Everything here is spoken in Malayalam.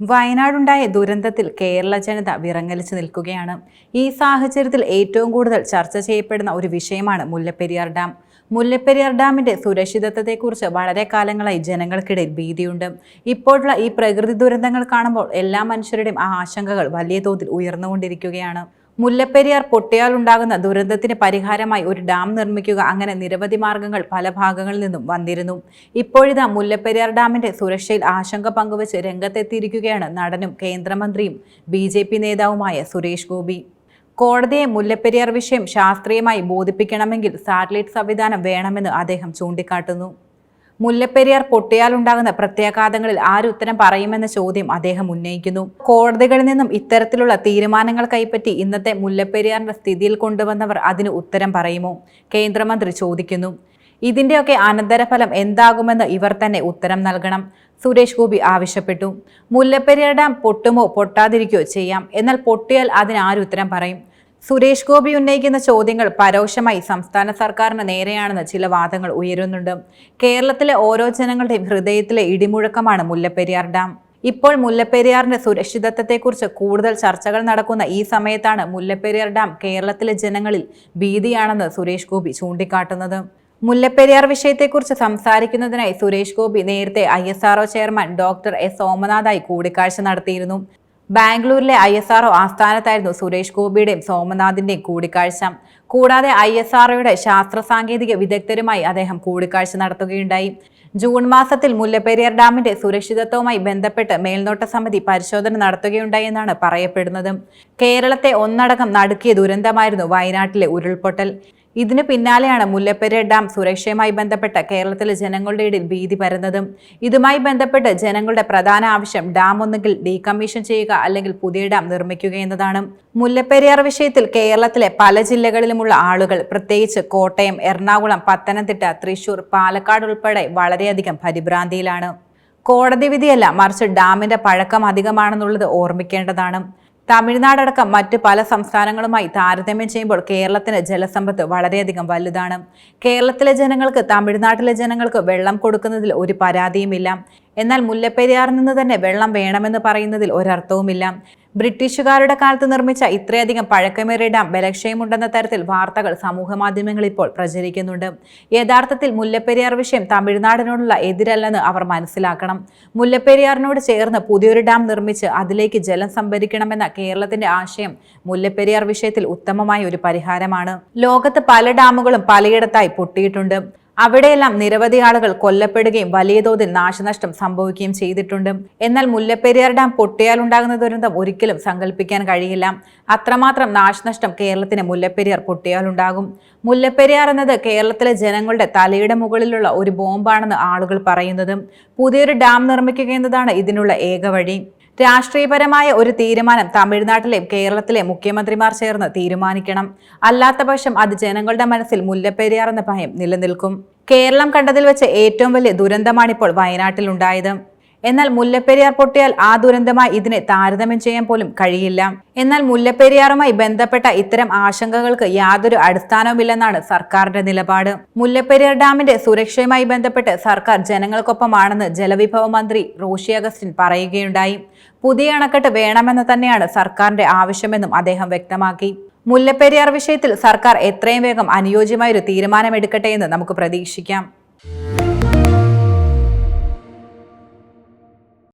വയനാടുണ്ടായ ദുരന്തത്തിൽ കേരള ജനത വിറങ്ങലിച്ചു നിൽക്കുകയാണ്. ഈ സാഹചര്യത്തിൽ ഏറ്റവും കൂടുതൽ ചർച്ച ചെയ്യപ്പെടുന്ന ഒരു വിഷയമാണ് മുല്ലപ്പെരിയാർ ഡാം. മുല്ലപ്പെരിയാർ ഡാമിന്റെ സുരക്ഷിതത്വത്തെക്കുറിച്ച് വളരെ കാലങ്ങളായി ജനങ്ങൾക്കിടയിൽ ഭീതിയുണ്ട്. ഇപ്പോഴുള്ള ഈ പ്രകൃതി ദുരന്തങ്ങൾ കാണുമ്പോൾ എല്ലാ മനുഷ്യരുടെയും ആ ആശങ്കകൾ വലിയ തോതിൽ ഉയർന്നുകൊണ്ടിരിക്കുകയാണ്. മുല്ലപ്പെരിയാർ പൊട്ടിയാൽ ഉണ്ടാകുന്ന ദുരന്തത്തിന് പരിഹാരമായി ഒരു ഡാം നിർമ്മിക്കുക അങ്ങനെ നിരവധി മാർഗങ്ങൾ പല ഭാഗങ്ങളിൽ നിന്നും വന്നിരുന്നു. ഇപ്പോഴിതാ മുല്ലപ്പെരിയാർ ഡാമിന്റെ സുരക്ഷയിൽ ആശങ്ക പങ്കുവച്ച് രംഗത്തെത്തിയിരിക്കുകയാണ് നടനും കേന്ദ്രമന്ത്രിയും ബി നേതാവുമായ സുരേഷ് ഗോപി. കോടതിയെ മുല്ലപ്പെരിയാർ വിഷയം ശാസ്ത്രീയമായി ബോധിപ്പിക്കണമെങ്കിൽ സാറ്റലൈറ്റ് സംവിധാനം വേണമെന്ന് അദ്ദേഹം ചൂണ്ടിക്കാട്ടുന്നു. മുല്ലപ്പെരിയാർ പൊട്ടിയാലുണ്ടാകുന്ന പ്രത്യാഘാതങ്ങളിൽ ആരുത്തരം പറയുമെന്ന ചോദ്യം അദ്ദേഹം ഉന്നയിക്കുന്നു. കോടതികളിൽ നിന്നും ഇത്തരത്തിലുള്ള തീരുമാനങ്ങൾ കൈപ്പറ്റി ഇന്നത്തെ മുല്ലപ്പെരിയാറിന്റെ സ്ഥിതിയിൽ കൊണ്ടുവന്നവർ അതിന് ഉത്തരം പറയുമോ? കേന്ദ്രമന്ത്രി ചോദിക്കുന്നു. ഇതിന്റെയൊക്കെ അനന്തരഫലം എന്താകുമെന്ന് ഇവർ തന്നെ ഉത്തരം നൽകണം. സുരേഷ് ഗോപി ആവശ്യപ്പെട്ടു. മുല്ലപ്പെരിയാർ ഡാം പൊട്ടുമോ? പൊട്ടാതിരിക്കുകയോ ചെയ്യാം. എന്നാൽ പൊട്ടിയാൽ അതിന് ആരുത്തരം പറയും? സുരേഷ് ഗോപി ഉന്നയിക്കുന്ന ചോദ്യങ്ങൾ പരോക്ഷമായി സംസ്ഥാന സർക്കാരിന് നേരെയാണെന്ന് ചില വാദങ്ങൾ ഉയരുന്നുണ്ട്. കേരളത്തിലെ ഓരോ ജനങ്ങളുടെയും ഹൃദയത്തിലെ ഇടിമുഴക്കമാണ് മുല്ലപ്പെരിയാർ ഡാം. ഇപ്പോൾ മുല്ലപ്പെരിയാറിന്റെ സുരക്ഷിതത്വത്തെക്കുറിച്ച് കൂടുതൽ ചർച്ചകൾ നടക്കുന്ന ഈ സമയത്താണ് മുല്ലപ്പെരിയാർ ഡാം കേരളത്തിലെ ജനങ്ങളിൽ ഭീതിയാണെന്ന് സുരേഷ് ഗോപി ചൂണ്ടിക്കാട്ടുന്നത്. മുല്ലപ്പെരിയാർ വിഷയത്തെക്കുറിച്ച് സംസാരിക്കുന്നതിനായി സുരേഷ് ഗോപി നേരത്തെ ഐ ചെയർമാൻ ഡോക്ടർ എസ്. സോമനാഥായി കൂടിക്കാഴ്ച നടത്തിയിരുന്നു. ബാംഗ്ലൂരിലെ ഐ എസ് ആർഒ ആസ്ഥാനത്തായിരുന്നു സുരേഷ് ഗോപിയുടെയും സോമനാഥിന്റെയും കൂടിക്കാഴ്ച. കൂടാതെ ഐ എസ് ആർഒയുടെ ശാസ്ത്ര സാങ്കേതിക വിദഗ്ധരുമായി അദ്ദേഹം കൂടിക്കാഴ്ച നടത്തുകയുണ്ടായി. ജൂൺ മാസത്തിൽ മുല്ലപ്പെരിയാർ ഡാമിന്റെ സുരക്ഷിതത്വവുമായി ബന്ധപ്പെട്ട് മേൽനോട്ട സമിതി പരിശോധന നടത്തുകയുണ്ടായി എന്നാണ് പറയപ്പെടുന്നത്. കേരളത്തെ ഒന്നടക്കം നടുക്കിയ ദുരന്തമായിരുന്നു വയനാട്ടിലെ ഉരുൾപൊട്ടൽ. ഇതിനു പിന്നാലെയാണ് മുല്ലപ്പെരിയ ഡാം സുരക്ഷയുമായി ബന്ധപ്പെട്ട് കേരളത്തിലെ ജനങ്ങളുടെ ഇടയിൽ ഭീതി പരന്നതും. ഇതുമായി ബന്ധപ്പെട്ട് ജനങ്ങളുടെ പ്രധാന ആവശ്യം ഡാം ഒന്നുകിൽ ഡീകമ്മീഷൻ ചെയ്യുക അല്ലെങ്കിൽ പുതിയ ഡാം നിർമ്മിക്കുക എന്നതാണ്. മുല്ലപ്പെരിയാർ വിഷയത്തിൽ കേരളത്തിലെ പല ജില്ലകളിലുമുള്ള ആളുകൾ പ്രത്യേകിച്ച് കോട്ടയം എറണാകുളം പത്തനംതിട്ട തൃശൂർ പാലക്കാട് ഉൾപ്പെടെ വളരെയധികം പരിഭ്രാന്തിയിലാണ്. കോടതി വിധിയല്ല മറിച്ച് ഡാമിന്റെ പഴക്കം അധികമാണെന്നുള്ളത് ഓർമ്മിക്കേണ്ടതാണ്. തമിഴ്നാടടക്കം മറ്റ് പല സംസ്ഥാനങ്ങളുമായി താരതമ്യം ചെയ്യുമ്പോൾ കേരളത്തിന് ജലസമ്പത്ത് വളരെയധികം വലുതാണ്. കേരളത്തിലെ ജനങ്ങൾക്ക് തമിഴ്നാട്ടിലെ ജനങ്ങൾക്ക് വെള്ളം കൊടുക്കുന്നതിൽ ഒരു പരാതിയുമില്ല. എന്നാൽ മുല്ലപ്പെരിയാറിൽ നിന്ന് തന്നെ വെള്ളം വേണമെന്ന് പറയുന്നതിൽ ഒരർത്ഥവുമില്ല. ബ്രിട്ടീഷുകാരുടെ കാലത്ത് നിർമ്മിച്ച ഇത്രയധികം പഴക്കമേറിയ ഡാം ബലക്ഷയമുണ്ടെന്ന തരത്തിൽ വാർത്തകൾ സമൂഹ മാധ്യമങ്ങളിൽ ഇപ്പോൾ പ്രചരിക്കുന്നുണ്ട്. യഥാർത്ഥത്തിൽ മുല്ലപ്പെരിയാർ വിഷയം തമിഴ്നാടിനോടുള്ള എതിരല്ലെന്ന് അവർ മനസ്സിലാക്കണം. മുല്ലപ്പെരിയാറിനോട് ചേർന്ന് പുതിയൊരു ഡാം നിർമ്മിച്ച് അതിലേക്ക് ജലം സംഭരിക്കണമെന്ന കേരളത്തിന്റെ ആശയം മുല്ലപ്പെരിയാർ വിഷയത്തിൽ ഉത്തമമായ ഒരു പരിഹാരമാണ്. ലോകത്ത് പല ഡാമുകളും പലയിടത്തായി പൊട്ടിയിട്ടുണ്ട്. അവിടെയെല്ലാം നിരവധി ആളുകൾ കൊല്ലപ്പെടുകയും വലിയ തോതിൽ നാശനഷ്ടം സംഭവിക്കുകയും ചെയ്തിട്ടുണ്ട്. എന്നാൽ മുല്ലപ്പെരിയാർ ഡാം പൊട്ടിയാലുണ്ടാകുന്ന ദുരന്തം ഒരിക്കലും സങ്കല്പിക്കാൻ കഴിയില്ല. അത്രമാത്രം നാശനഷ്ടം കേരളത്തിന് മുല്ലപ്പെരിയാർ പൊട്ടിയാലുണ്ടാകും മുല്ലപ്പെരിയാർ എന്നത് കേരളത്തിലെ ജനങ്ങളുടെ തലയുടെ മുകളിലുള്ള ഒരു ബോംബാണെന്ന് ആളുകൾ പറയുന്നത്. പുതിയൊരു ഡാം നിർമ്മിക്കുക എന്നതാണ് ഇതിനുള്ള ഏക വഴി. രാഷ്ട്രീയപരമായ ഒരു തീരുമാനം തമിഴ്നാട്ടിലെയും കേരളത്തിലെ മുഖ്യമന്ത്രിമാർ ചേർന്ന് തീരുമാനിക്കണം. അല്ലാത്ത പക്ഷം അത് ജനങ്ങളുടെ മനസ്സിൽ മുല്ലപ്പെരിയാർ എന്ന ഭയം നിലനിൽക്കും. കേരളം കണ്ടതിൽ വെച്ച് ഏറ്റവും വലിയ ദുരന്തമാണിപ്പോൾ വയനാട്ടിൽ ഉണ്ടായത് എന്നാൽ മുല്ലപ്പെരിയാർ പൊട്ടിയാൽ ആ ദുരന്തമായി ഇതിനെ താരതമ്യം ചെയ്യാൻ പോലും കഴിയില്ല. എന്നാൽ മുല്ലപ്പെരിയാറുമായി ബന്ധപ്പെട്ട ഇത്തരം ആശങ്കകൾക്ക് യാതൊരു അടിസ്ഥാനവുമില്ലെന്നാണ് സർക്കാരിന്റെ നിലപാട്. മുല്ലപ്പെരിയാർ ഡാമിന്റെ സുരക്ഷയുമായി ബന്ധപ്പെട്ട് സർക്കാർ ജനങ്ങൾക്കൊപ്പമാണെന്ന് ജലവിഭവ മന്ത്രി റോഷി അഗസ്റ്റിൻ പറയുകയുണ്ടായി. പുതിയ അണക്കെട്ട് വേണമെന്ന് തന്നെയാണ് സർക്കാരിന്റെ ആവശ്യമെന്നും അദ്ദേഹം വ്യക്തമാക്കി. മുല്ലപ്പെരിയാർ വിഷയത്തിൽ സർക്കാർ എത്രയും വേഗം അനുയോജ്യമായൊരു തീരുമാനമെടുക്കട്ടെ എന്ന് നമുക്ക് പ്രതീക്ഷിക്കാം.